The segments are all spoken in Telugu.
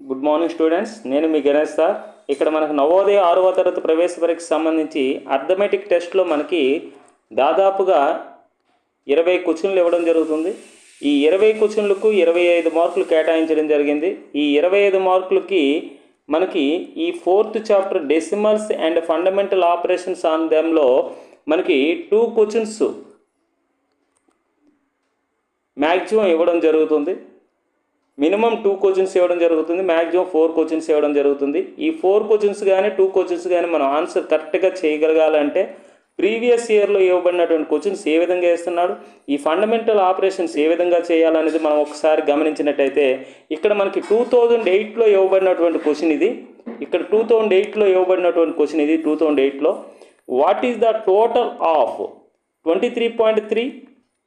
గుడ్ మార్నింగ్ స్టూడెంట్స్ నేను మీ గణేష్ సార్. ఇక్కడ మనకు నవోదయ ఆరవ తరగతి ప్రవేశ పరీక్షకు సంబంధించి అర్థమెటిక్ టెస్ట్లో మనకి దాదాపుగా ఇరవై క్వశ్చన్లు ఇవ్వడం జరుగుతుంది. ఈ ఇరవై క్వశ్చన్లకు ఇరవై ఐదు మార్కులు కేటాయించడం జరిగింది. ఈ ఇరవై ఐదు మార్కులకి మనకి ఈ fourth chapter decimals and fundamental operations on దెమ్లో మనకి టూ క్వశ్చన్స్ మ్యాక్సిమం ఇవ్వడం జరుగుతుంది. మినిమం టూ క్వశ్చన్స్ ఇవ్వడం జరుగుతుంది మ్యాక్సిమం ఫోర్ క్వశ్చన్స్ ఇవ్వడం జరుగుతుంది. ఈ ఫోర్ క్వశ్చన్స్ కానీ టూ క్వశ్చన్స్ కానీ మనం ఆన్సర్ కరెక్ట్గా చేయగలగాలంటే ప్రీవియస్ ఇయర్లో ఇవ్వబడినటువంటి క్వశ్చన్స్ ఏ విధంగా వేస్తున్నాడు ఈ ఫండమెంటల్ ఆపరేషన్స్ ఏ విధంగా చేయాలనేది మనం ఒకసారి గమనించినట్టయితే ఇక్కడ మనకి టూ థౌజండ్ ఎయిట్లో ఇవ్వబడినటువంటి క్వశ్చన్ ఇది. ఇక్కడ టూ థౌజండ్ ఎయిట్లో ఇవ్వబడినటువంటి క్వశ్చన్ ఇది టూ థౌజండ్ ఎయిట్లో. What is the total of twenty three point three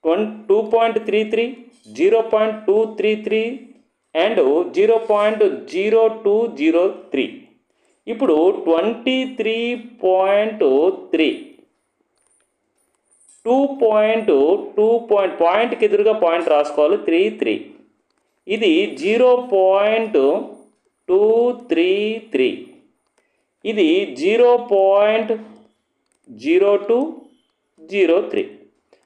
twenty two point three three zero point two three three and zero point zero two zero three. ఇప్పుడు twenty three point three. Two point two point పాయింట్కి ఎదురుగా పాయింట్ రాసుకోవాలి త్రీ త్రీ. ఇది zero point two three three. ఇది zero point zero two zero three.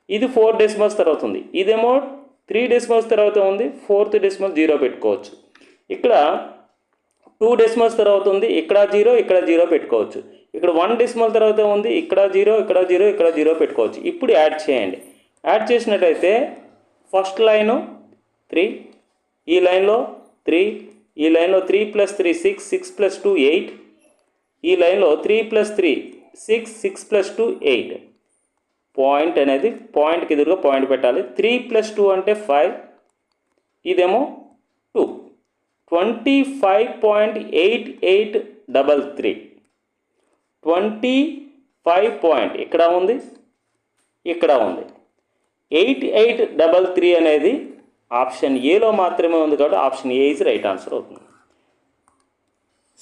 ఇది ఫోర్ డెసిమల్స్ తర్వాత ఉంది. ఇదేమో త్రీ డెసిమల్స్ తర్వాత ఉంది ఫోర్త్ డెసిమల్ జీరో పెట్టుకోవచ్చు. ఇక్కడ టూ డెసిమల్స్ తర్వాత ఉంది ఇక్కడ జీరో ఇక్కడ జీరో పెట్టుకోవచ్చు. ఇక్కడ వన్ డెసిమల్ తర్వాత ఉంది ఇక్కడ జీరో ఇక్కడ జీరో ఇక్కడ జీరో పెట్టుకోవచ్చు. ఇప్పుడు యాడ్ చేయండి. యాడ్ చేసినట్టయితే ఫస్ట్ లైను త్రీ ఈ లైన్లో త్రీ ఈ లైన్లో three plus three six six plus two eight ఈ లైన్లో three plus three six six plus two eight. Point అనేది పాయింట్కి ఎదురుగా పాయింట్ పెట్టాలి. త్రీ ప్లస్ టూ అంటే ఫైవ్ ఇదేమో two. Twenty five point eight eight double three. Twenty five point ఇక్కడ ఉంది? ఇక్కడ ఉంది. ఎయిట్ ఎయిట్ డబల్ త్రీ అనేది ఆప్షన్ ఏలో మాత్రమే ఉంది కాబట్టి option A is right answer seventeenth.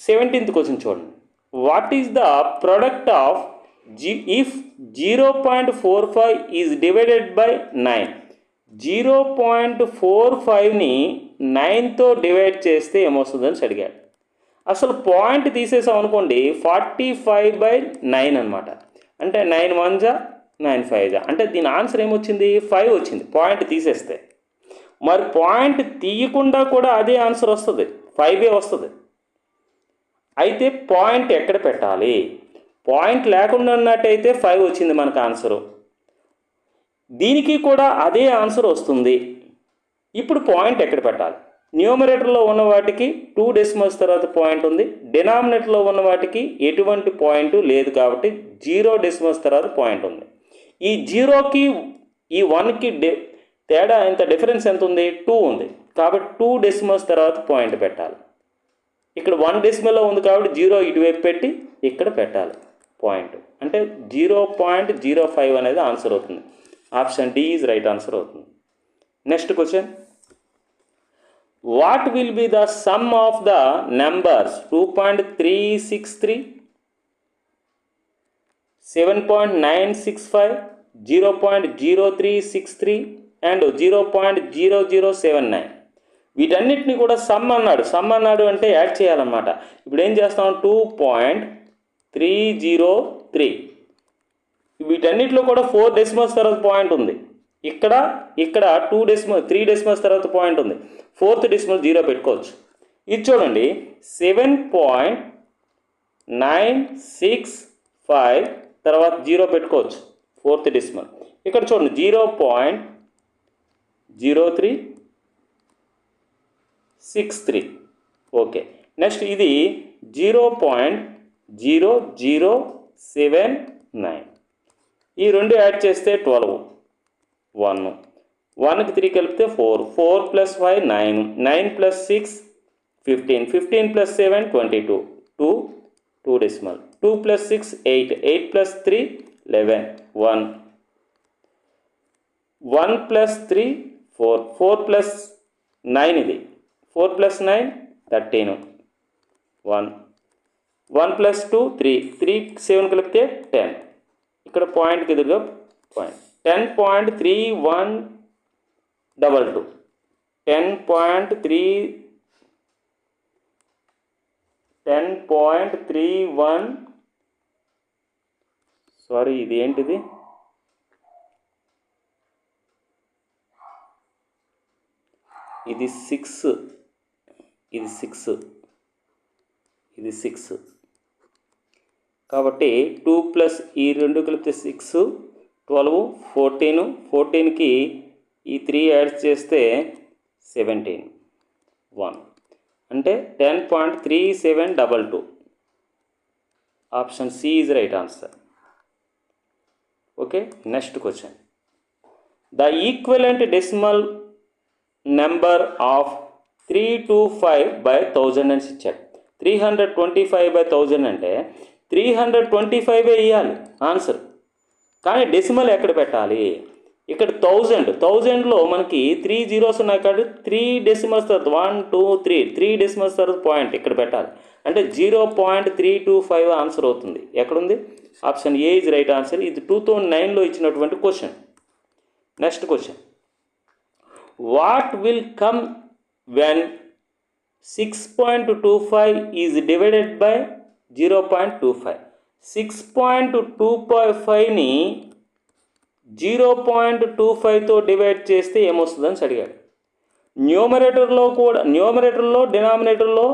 Seventeenth question చూడండి. What is the product of G if zero point four five is divided by nine zero point four ఫైవ్ని నైన్తో డివైడ్ చేస్తే ఏమొస్తుందని అడిగాడు. అసలు పాయింట్ తీసేసాం అనుకోండి ఫార్టీ ఫైవ్ బై నైన్ అనమాట అంటే నైన్ వన్ జా నైన్ ఫైవ్ జా. అంటే దీని ఆన్సర్ ఏమొచ్చింది? ఫైవ్ వచ్చింది పాయింట్ తీసేస్తే. మరి పాయింట్ తీయకుండా కూడా అదే ఆన్సర్ వస్తుంది ఫైవే వస్తుంది. అయితే పాయింట్ ఎక్కడ పెట్టాలి? పాయింట్ లేకుండా ఉన్నట్టయితే ఫైవ్ వచ్చింది మనకు ఆన్సరు దీనికి కూడా అదే ఆన్సర్ వస్తుంది. ఇప్పుడు పాయింట్ ఎక్కడ పెట్టాలి? న్యూమరేటర్లో ఉన్న వాటికి టూ డెసిమల్స్ తర్వాత పాయింట్ ఉంది. డినామినేటర్లో ఉన్న వాటికి ఎటువంటి పాయింట్ లేదు కాబట్టి జీరో డెసిమల్స్ తర్వాత పాయింట్ ఉంది. ఈ జీరోకి ఈ వన్కి డె తేడా ఎంత డిఫరెన్స్ ఎంత ఉంది? టూ ఉంది. కాబట్టి టూ డెసిమల్స్ తర్వాత పాయింట్ పెట్టాలి. ఇక్కడ వన్ డెసిమల్లో ఉంది కాబట్టి జీరో ఇటువైపు పెట్టి ఇక్కడ పెట్టాలి. పాయింట్. అంటే జీరో పాయింట్ జీరో ఫైవ్ అనేది ఆన్సర్ అవుతుంది. Option D is right answer అవుతుంది. Next question. What will be the sum of the numbers? Two point three six three seven point nine six five zero point zero three six three and zero point zero zero seven nine. వీటన్నిటిని కూడా సమ్ అన్నాడు. సమ్ అన్నాడు అంటే యాడ్ చేయాలన్నమాట. ఇప్పుడు ఏం చేస్తాం? Two point three zero three. వీటన్నిటిలో కూడా ఫోర్ డెసిమల్స్ తర్వాత పాయింట్ ఉంది. ఇక్కడ ఇక్కడ టూ డెసిమల్ త్రీ డెసిమల్స్ తర్వాత పాయింట్ ఉంది. ఫోర్త్ డెసిమల్ జీరో పెట్టుకోవచ్చు. ఇది చూడండి seven point nine six five తర్వాత జీరో పెట్టుకోవచ్చు. Fourth decimal. ఇక్కడ చూడండి zero point zero three six three. Okay. Next ఇది zero point zero zero seven nine. ఈ రెండు యాడ్ చేస్తే ట్వెల్వ్. వన్. వన్కి త్రీ కలిపితే four. Four plus five nine. Nine plus six fifteen. Fifteen plus seven twenty two two. Two decimal. Two plus six eight. Eight plus three eleven. One. One plus three four. Four plus nine ఇది. Four plus nine thirteen. One. One plus two three. Three seven కలిపితే టెన్ ఇక్కడ పాయింట్కి ఎదురుగా point ten point three one double two ten point three ten point three one sorry ఇది ఏంటిది? ఇది సిక్స్ ఇది సిక్స్ ఇది సిక్స్ కాబట్టి టూ ప్లస్ ఈ రెండు కలిపితే సిక్స్ ట్వెల్వ్ ఫోర్టీన్. ఫోర్టీన్కి ఈ త్రీ యాడ్ చేస్తే సెవెంటీన్. వన్. అంటే ten point three seven double two. Option C is right answer. Okay next question. The equivalent decimal number of three two five by thousand అని ఇచ్చాడు three hundred twenty five by thousand అంటే త్రీ హండ్రెడ్ ట్వంటీ ఫైవ్ ఇవ్వాలి ఆన్సర్ కానీ డెసిమల్ ఎక్కడ పెట్టాలి? ఇక్కడ థౌజండ్ థౌజండ్లో మనకి త్రీ జీరోస్ ఉన్నాయి కాబట్టి త్రీ డెసిమల్స్ తర్వాత one two three three decimals తర్వాత పాయింట్ ఇక్కడ పెట్టాలి. అంటే zero point three two five answer అవుతుంది. ఎక్కడుంది? Option A is right answer ఇది టూ థౌజండ్ నైన్లో ఇచ్చినటువంటి question next question what will come when six point two five is divided by zero point two five. Six point two point ఫైవ్ని zero point two ఫైవ్తో డివైడ్ చేస్తే ఏమొస్తుందని అడిగాడు. న్యూమరేటర్లో కూడా న్యూమరేటర్లో డినామినేటర్లో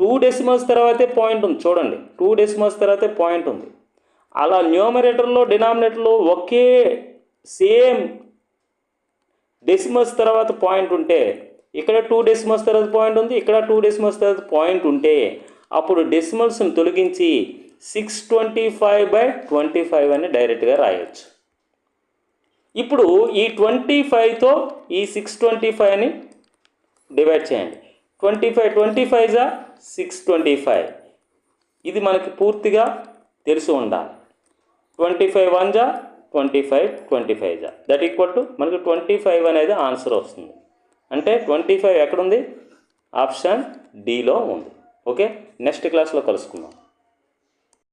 టూ డెసిమల్స్ తర్వాతే పాయింట్ ఉంది. చూడండి టూ డెసిమల్స్ తర్వాతే పాయింట్ ఉంది. అలా న్యూమరేటర్లో డినామినేటర్లో ఒకే సేమ్ డెసిమల్స్ తర్వాత పాయింట్ ఉంటే ఇక్కడ టూ డెసిమల్స్ తర్వాత పాయింట్ ఉంది ఇక్కడ టూ డెసిమల్స్ తర్వాత పాయింట్ ఉంటే అప్పుడు డెసిమల్స్ని తొలగించి six twenty five by twenty five అని డైరెక్ట్గా రాయొచ్చు. ఇప్పుడు ఈ ట్వంటీ ఫైవ్తో ఈ సిక్స్ ట్వంటీ ఫైవ్ని డివైడ్ చేయండి. ట్వంటీ ఫైవ్ ట్వంటీ ఫైవ్ జా? సిక్స్ ట్వంటీ ఫైవ్ ఇది మనకి పూర్తిగా తెలిసి ఉండాలి. ట్వంటీ ఫైవ్ వన్ జా? ట్వంటీ ఫైవ్ ట్వంటీ ఫైవ్ జా? దట్ ఈక్వల్ టు మనకి ట్వంటీ ఫైవ్ అనేది ఆన్సర్ వస్తుంది. అంటే ట్వంటీ ఫైవ్ ఎక్కడుంది ఆప్షన్ డిలో ఉంది. ఓకే? నెక్స్ట్ క్లాస్లో కలుసుకుందాం.